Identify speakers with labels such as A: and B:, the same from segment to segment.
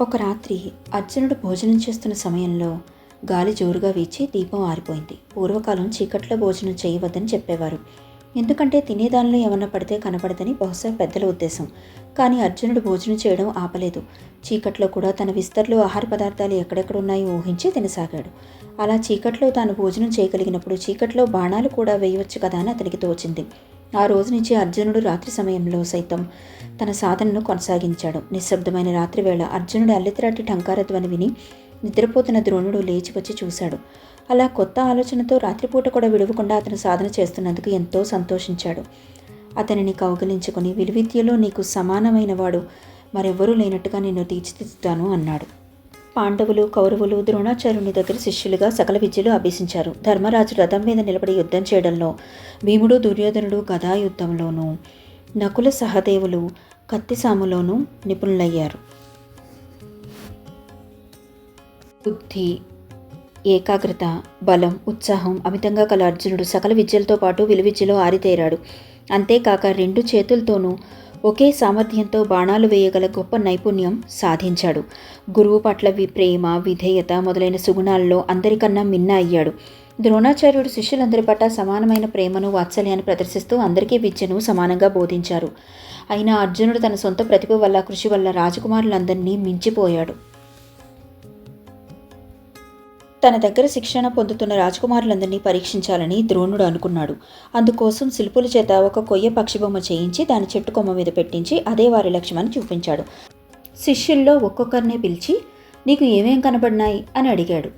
A: ఒక రాత్రి అర్జునుడు భోజనం చేస్తున్న సమయంలో గాలి జోరుగా వీచి దీపం ఆరిపోయింది. పూర్వకాలం చీకట్లో భోజనం చేయవద్దని చెప్పేవారు. ఎందుకంటే తినేదానిలో ఏమన్నా పడితే కనపడదని బహుశా పెద్దల ఉద్దేశం. కానీ అర్జునుడు భోజనం చేయడం ఆపలేదు. చీకట్లో కూడా తన విస్తర్లో ఆహార పదార్థాలు ఎక్కడెక్కడ ఉన్నాయో ఊహించి తినసాగాడు. అలా చీకట్లో తాను భోజనం చేయగలిగినప్పుడు చీకట్లో బాణాలు కూడా వేయవచ్చు కదా అని అతనికి తోచింది. ఆ రోజు నుంచి అర్జునుడు రాత్రి సమయంలో సైతం తన సాధనను కొనసాగించాడు. నిశ్శబ్దమైన రాత్రి వేళ అర్జునుడు అల్లెతిరాటి టంకార ధ్వని విని నిద్రపోతున్న ద్రోణుడు లేచి వచ్చి చూశాడు. అలా కొత్త ఆలోచనతో రాత్రిపూట కూడా విడవకుండా అతను సాధన చేస్తున్నందుకు ఎంతో సంతోషించాడు. అతనిని కౌగిలించుకొని విలువిద్యలో నీకు సమానమైన వాడు మరెవ్వరూ లేనట్టుగా నిన్ను తీర్చిదిద్దుతాను అన్నాడు. పాండవులు కౌరవులు ద్రోణాచార్యుని దగ్గర శిష్యులుగా సకల విద్యలు అభ్యసించారు. ధర్మరాజు రథం మీద నిలబడి యుద్ధం చేయడంలో భీముడు దుర్యోధనుడు గదా యుద్ధంలోనూ నకుల సహదేవులు కత్తిసాములోనూ నిపుణులయ్యారు. బుద్ధి ఏకాగ్రత బలం ఉత్సాహం అమితంగా కల అర్జునుడు సకల విద్యలతో పాటు విలువిద్యలో ఆరితేరాడు. అంతేకాక రెండు చేతులతోనూ ఒకే సామర్థ్యంతో బాణాలు వేయగల గొప్ప నైపుణ్యం సాధించాడు. గురువు పట్ల వి ప్రేమ విధేయత మొదలైన సుగుణాల్లో అందరికన్నా మిన్న అయ్యాడు. ద్రోణాచార్యుడు శిష్యులందరి పట్ల సమానమైన ప్రేమను వాత్సల్యాన్ని ప్రదర్శిస్తూ అందరికీ విద్యను సమానంగా బోధించారు. అయినా అర్జునుడు తన సొంత ప్రతిభ వల్ల కృషి వల్ల రాజకుమారులందరినీ మించిపోయాడు. తన దగ్గర శిక్షణ పొందుతున్న రాజకుమారులందరినీ పరీక్షించాలని ద్రోణుడు అనుకున్నాడు. అందుకోసం శిల్పుల చేత ఒక కొయ్య పక్షిబొమ్మ చేయించి దాని చెట్టు కొమ్మ మీద పెట్టించి అదే వారి లక్ష్యమని చూపించాడు. శిష్యుల్లో ఒక్కొక్కరినే పిలిచి నీకు ఏమేం కనబడినాయి? అని అడిగాడు.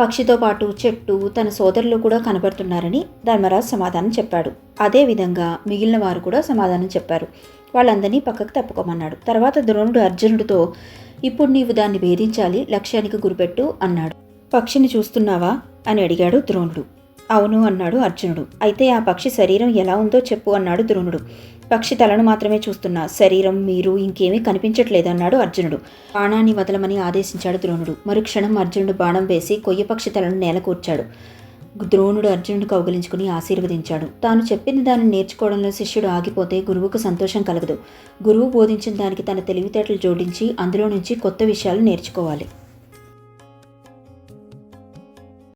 A: పక్షితో పాటు చెట్టు తన సోదరులు కూడా కనబడుతున్నారని ధర్మరాజు సమాధానం చెప్పాడు. అదేవిధంగా మిగిలిన వారు కూడా సమాధానం చెప్పారు. వాళ్ళందరినీ పక్కకు తప్పుకోమన్నాడు. తర్వాత ద్రోణుడు అర్జునుడితో ఇప్పుడు నీవు దాన్ని భేదించాలి లక్ష్యానికి గురిపెట్టు అన్నాడు. పక్షిని చూస్తున్నావా? అని అడిగాడు ద్రోణుడు. అవును అన్నాడు అర్జునుడు. అయితే ఆ పక్షి శరీరం ఎలా ఉందో చెప్పు అన్నాడు ద్రోణుడు. పక్షి తలను మాత్రమే చూస్తున్నా. శరీరం మీరు ఇంకేమీ కనిపించట్లేదన్నాడు అర్జునుడు. బాణాన్ని వదలమని ఆదేశించాడు ద్రోణుడు. మరుక్షణం అర్జునుడు బాణం వేసి కొయ్య పక్షి తలను నేలకూర్చాడు ద్రోణుడు అర్జునుడు కౌగిలించుకుని ఆశీర్వదించాడు. తాను చెప్పిన దాన్ని నేర్చుకోవడంలో శిష్యుడు ఆగిపోతే గురువుకు సంతోషం కలగదు. గురువు బోధించిన దానికి తన తెలివితేటలు జోడించి అందులో నుంచి కొత్త విషయాలు నేర్చుకోవాలి.